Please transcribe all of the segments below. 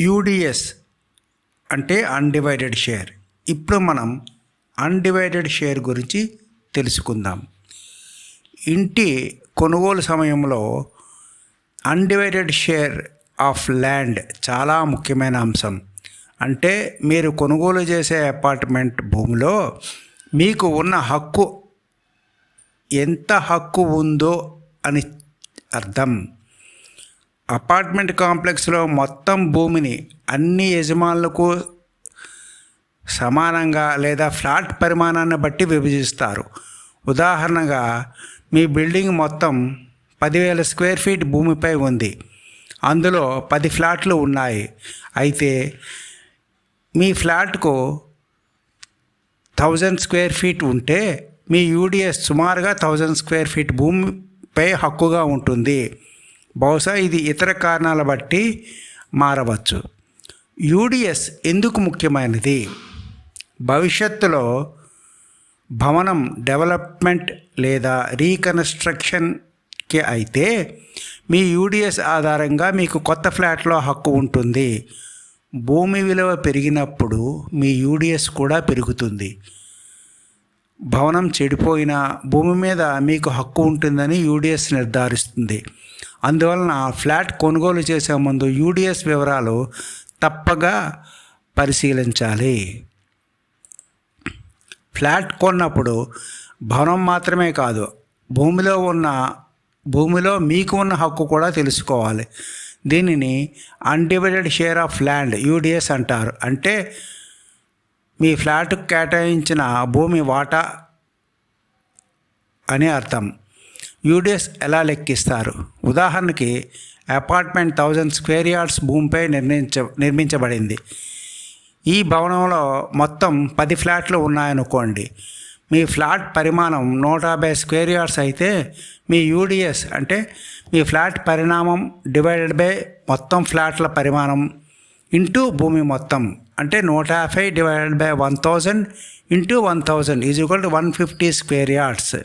UDS అంటే undivided share ఇప్పుడు మనం అన్డివైడెడ్ షేర్ గురించి తెలుసుకుందాం. ఇంటి కొనుగోలు సమయంలో అన్డివైడెడ్ షేర్ ఆఫ్ ల్యాండ్ చాలా ముఖ్యమైన అంశం. అంటే మీరు కొనుగోలు చేసే అపార్ట్మెంట్ భూమిలో మీకు ఉన్న హక్కు ఎంత హక్కు ఉందో అని అర్థం. అపార్ట్మెంట్ కాంప్లెక్స్లో మొత్తం భూమిని అన్ని యజమానులకు సమానంగా లేదా ఫ్లాట్ పరిమాణాన్ని బట్టి విభజిస్తారు. ఉదాహరణగా మీ బిల్డింగ్ మొత్తం పదివేల స్క్వేర్ ఫీట్ భూమిపై ఉంది. అందులో పది ఫ్లాట్లు ఉన్నాయి. అయితే మీ ఫ్లాట్కు థౌజండ్ స్క్వేర్ ఫీట్ ఉంటే మీ యూడిఎస్ సుమారుగా థౌజండ్ స్క్వేర్ ఫీట్ భూమిపై హక్కుగా ఉంటుంది. బహుశా ఇది ఇతర కారణాల బట్టి మారవచ్చు. యూడిఎస్ ఎందుకు ముఖ్యమైనది? భవిష్యత్తులో భవనం డెవలప్మెంట్ లేదా రీకన్స్ట్రక్షన్కి అయితే మీ యూడిఎస్ ఆధారంగా మీకు కొత్త ఫ్లాట్లో హక్కు ఉంటుంది. భూమి విలువ పెరిగినప్పుడు మీ యూడిఎస్ కూడా పెరుగుతుంది. భవనం చెడిపోయినా భూమి మీద మీకు హక్కు ఉంటుందని యూడిఎస్ నిర్ధారిస్తుంది. అందువలన ఫ్లాట్ కొనుగోలు చేసే ముందు యూడిఎస్ వివరాలు తప్పగా పరిశీలించాలి. ఫ్లాట్ కొన్నప్పుడు భవనం మాత్రమే కాదు భూమిలో ఉన్న భూమిలో మీకు ఉన్న హక్కు కూడా తెలుసుకోవాలి. దీనిని undivided share of land UDS అంటారు. అంటే మీ ఫ్లాట్కు కేటాయించిన భూమి వాటా అని అర్థం. యూడిఎస్ ఎలా లెక్కిస్తారు? ఉదాహరణకి అపార్ట్మెంట్ థౌజండ్ స్క్వేర్ యార్డ్స్ భూమిపై నిర్మించ నిర్మించబడింది. ఈ భవనంలో మొత్తం పది ఫ్లాట్లు ఉన్నాయనుకోండి. మీ ఫ్లాట్ పరిమాణం నూట యాభై స్క్వేర్ యార్డ్స్ అయితే మీ యూడిఎస్ అంటే మీ ఫ్లాట్ పరిణామం డివైడెడ్ బై మొత్తం ఫ్లాట్ల పరిమాణం ఇంటూ భూమి మొత్తం. అంటే నూట యాభై divided by one thousand into one thousand is equal to one fifty square yards.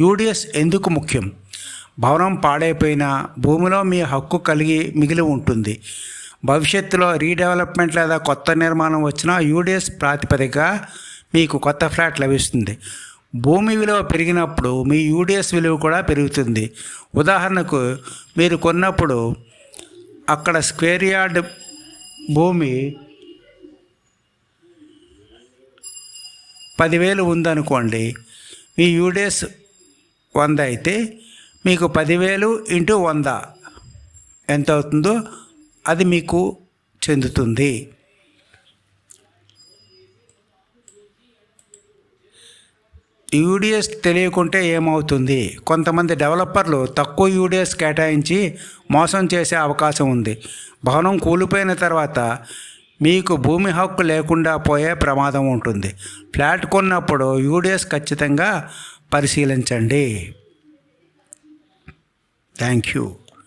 UDS ఎందుకు ముఖ్యం? భవనం పాడైపోయినా భూమిలో మీ హక్కు కలిగి మిగిలి ఉంటుంది. భవిష్యత్తులో రీడెవలప్మెంట్ లేదా కొత్త నిర్మాణం వచ్చినా యూడిఎస్ ప్రాతిపదికగా మీకు కొత్త ఫ్లాట్ లభిస్తుంది. భూమి విలువ పెరిగినప్పుడు మీ యూడిఎస్ విలువ కూడా పెరుగుతుంది. ఉదాహరణకు మీరు కొన్నప్పుడు అక్కడ స్క్వేర్ యార్డ్ భూమి పదివేలు ఉందనుకోండి మీ యూడిఎస్ వంద అయితే మీకు పదివేలు ఇంటూ వంద. ఎంత అవుతుందో అది మీకు చెందుతుంది. యూడిఎస్ తెలియకుంటే ఏమవుతుంది? కొంతమంది డెవలపర్లు తక్కువ యూడిఎస్ కేటాయించి మోసం చేసే అవకాశం ఉంది. భవనం కూలిపోయిన తర్వాత మీకు భూమి హక్కు లేకుండా పోయే ప్రమాదం ఉంటుంది. ఫ్లాట్ కొన్నప్పుడు యూడిఎస్ ఖచ్చితంగా పరిశీలించండి. Thank you